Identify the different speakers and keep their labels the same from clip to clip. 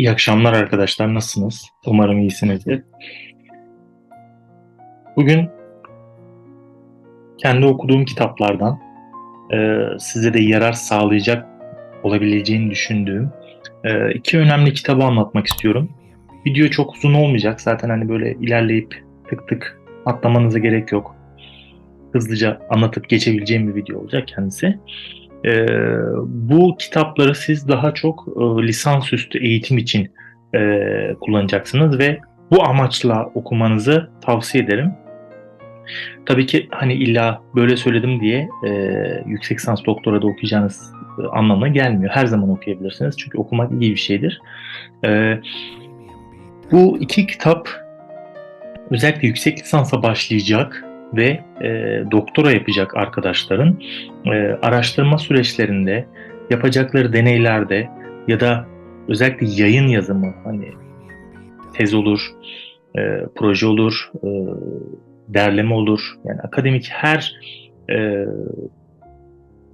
Speaker 1: İyi akşamlar arkadaşlar. Nasılsınız? Umarım iyisinizdir. Bugün kendi okuduğum kitaplardan e, size de yarar sağlayacak olabileceğini düşündüğüm e, iki önemli kitabı anlatmak istiyorum. Video çok uzun olmayacak. Zaten hani böyle ilerleyip tık tık atlamanıza gerek yok. Hızlıca anlatıp geçebileceğim bir video olacak kendisi. E, bu kitapları siz daha çok e, lisansüstü eğitim için e, kullanacaksınız ve bu amaçla okumanızı tavsiye ederim. Tabii ki hani illa böyle söyledim diye e, yüksek lisans doktora da okuyacağınız e, anlamına gelmiyor. Her zaman okuyabilirsiniz çünkü okumak iyi bir şeydir. E, bu iki kitap özellikle yüksek lisansa başlayacak ve e, doktora yapacak arkadaşların e, araştırma süreçlerinde yapacakları deneylerde ya da özellikle yayın yazımı hani tez olur, e, proje olur, e, derleme olur. Yani akademik her e,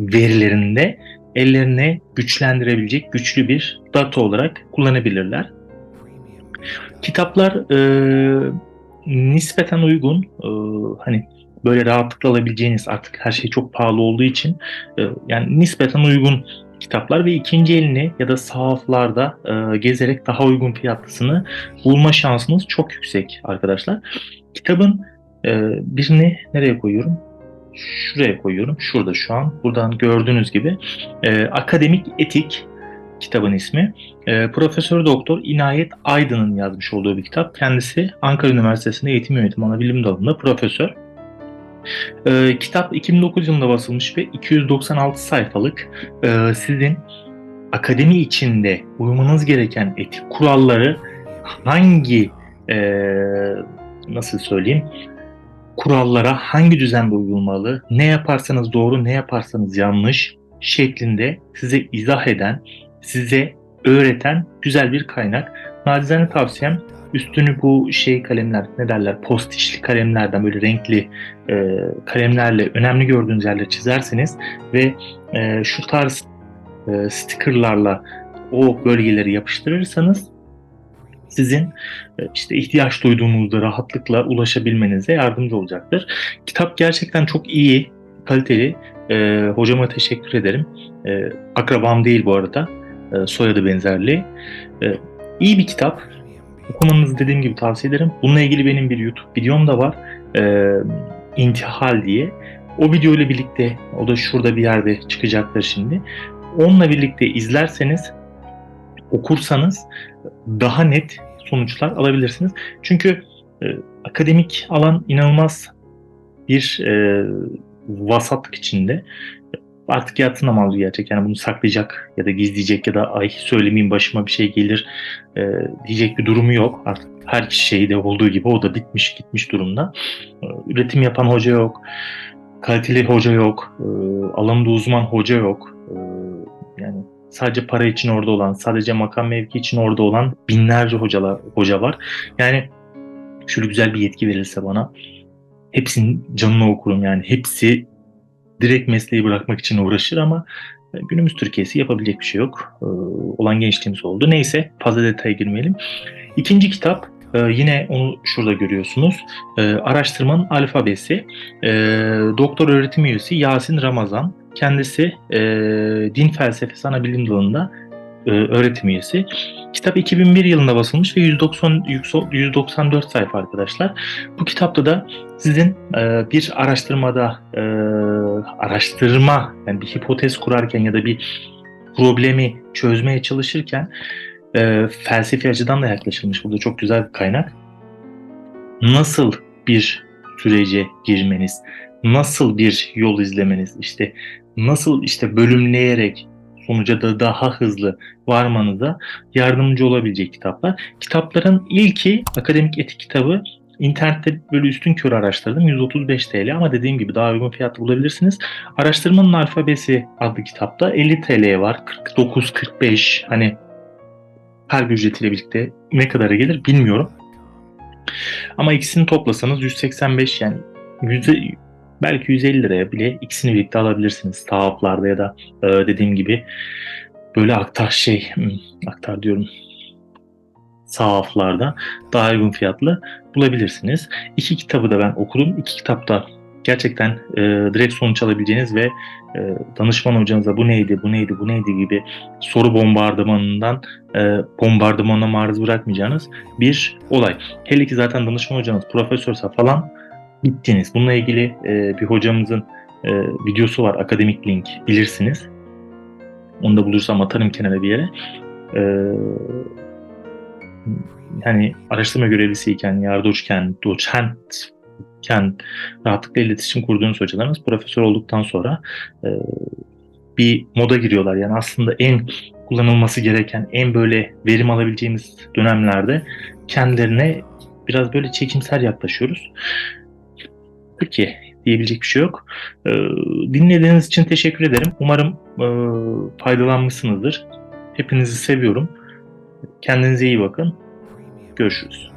Speaker 1: verilerinde ellerine güçlendirebilecek güçlü bir data olarak kullanabilirler. Kitaplar e, nispeten uygun. E, hani böyle rahatlıkla alabileceğiniz artık her şey çok pahalı olduğu için e, yani nispeten uygun kitaplar ve ikinci elini ya da sahaflarda e, gezerek daha uygun fiyatlısını bulma şansınız çok yüksek arkadaşlar. Kitabın e, birini nereye koyuyorum? Şuraya koyuyorum. Şurada şu an. Buradan gördüğünüz gibi e, Akademik Etik kitabın ismi. E, Profesör Doktor İnayet Aydın'ın yazmış olduğu bir kitap. Kendisi Ankara Üniversitesi'nde eğitim yönetimi ana bilim dalında profesör. E, kitap 2009 yılında basılmış ve 296 sayfalık e, sizin akademi içinde uymanız gereken etik kuralları hangi e, nasıl söyleyeyim kurallara hangi düzende uyulmalı, ne yaparsanız doğru, ne yaparsanız yanlış şeklinde size izah eden, size öğreten güzel bir kaynak. Nacizane tavsiyem üstünü bu şey kalemler ne derler postişli kalemlerden böyle renkli e, kalemlerle önemli gördüğünüz yerleri çizerseniz ve e, şu tarz e, stickerlarla o bölgeleri yapıştırırsanız sizin e, işte ihtiyaç duyduğunuzda rahatlıkla ulaşabilmenize yardımcı olacaktır. Kitap gerçekten çok iyi, kaliteli. E, hocama teşekkür ederim. E, akrabam değil bu arada. E, soyadı benzerliği. E, iyi bir kitap. Okumanızı dediğim gibi tavsiye ederim. Bununla ilgili benim bir YouTube videom da var. E, İntihal diye. O video ile birlikte, o da şurada bir yerde çıkacaktır şimdi. Onunla birlikte izlerseniz, okursanız daha net sonuçlar alabilirsiniz. Çünkü e, akademik alan inanılmaz bir e, vasatlık içinde. Artık yatsınamalı gerçek. Yani bunu saklayacak ya da gizleyecek ya da ay söylemeyeyim başıma bir şey gelir e, diyecek bir durumu yok. Artık her şeyde olduğu gibi o da bitmiş gitmiş durumda. E, üretim yapan hoca yok. Kaliteli hoca yok. E, alanında uzman hoca yok. E, yani sadece para için orada olan, sadece makam mevki için orada olan binlerce hocalar hoca var. Yani şöyle güzel bir yetki verilse bana hepsinin canını okurum yani hepsi direkt mesleği bırakmak için uğraşır ama günümüz Türkiye'si yapabilecek bir şey yok. Ee, olan gençliğimiz oldu. Neyse fazla detaya girmeyelim. İkinci kitap e, yine onu şurada görüyorsunuz. E, araştırmanın alfabesi. E, doktor öğretim üyesi Yasin Ramazan. Kendisi e, din felsefesi ana bilim dalında e, öğretim üyesi. Kitap 2001 yılında basılmış ve 190 194 sayfa arkadaşlar. Bu kitapta da sizin e, bir araştırmada e, araştırma yani bir hipotez kurarken ya da bir problemi çözmeye çalışırken e, felsefi açıdan da yaklaşılmış. Burada çok güzel bir kaynak. Nasıl bir sürece girmeniz, nasıl bir yol izlemeniz, işte nasıl işte bölümleyerek sonuca da daha hızlı varmanıza yardımcı olabilecek kitaplar. Kitapların ilki akademik etik kitabı İnternette böyle üstün kör araştırdım. 135 TL ama dediğim gibi daha uygun fiyatlı bulabilirsiniz. Araştırmanın Alfabesi adlı kitapta 50 TL var. 49-45 hani her ücretiyle birlikte ne kadara gelir bilmiyorum. Ama ikisini toplasanız 185 yani yüzde, belki 150 liraya bile ikisini birlikte alabilirsiniz. Tahaplarda ya da e, dediğim gibi böyle aktar şey hmm, aktar diyorum sahaflarda daha uygun fiyatlı bulabilirsiniz. İki kitabı da ben okudum. İki kitapta gerçekten e, direkt sonuç alabileceğiniz ve e, danışman hocanıza bu neydi, bu neydi, bu neydi gibi soru bombardımanından e, bombardımana maruz bırakmayacağınız bir olay. Hele ki zaten danışman hocanız profesörse falan bittiniz. Bununla ilgili e, bir hocamızın e, videosu var. Akademik link bilirsiniz. Onu da bulursam atarım kenara bir yere. E, yani araştırma görevlisiyken, yardımcıken, doçentken rahatlıkla iletişim kurduğunuz hocalarımız profesör olduktan sonra e, bir moda giriyorlar. Yani aslında en kullanılması gereken, en böyle verim alabileceğimiz dönemlerde kendilerine biraz böyle çekimser yaklaşıyoruz. Peki diyebilecek bir şey yok. Ee, dinlediğiniz için teşekkür ederim. Umarım e, faydalanmışsınızdır. Hepinizi seviyorum. Kendinize iyi bakın. Görüşürüz.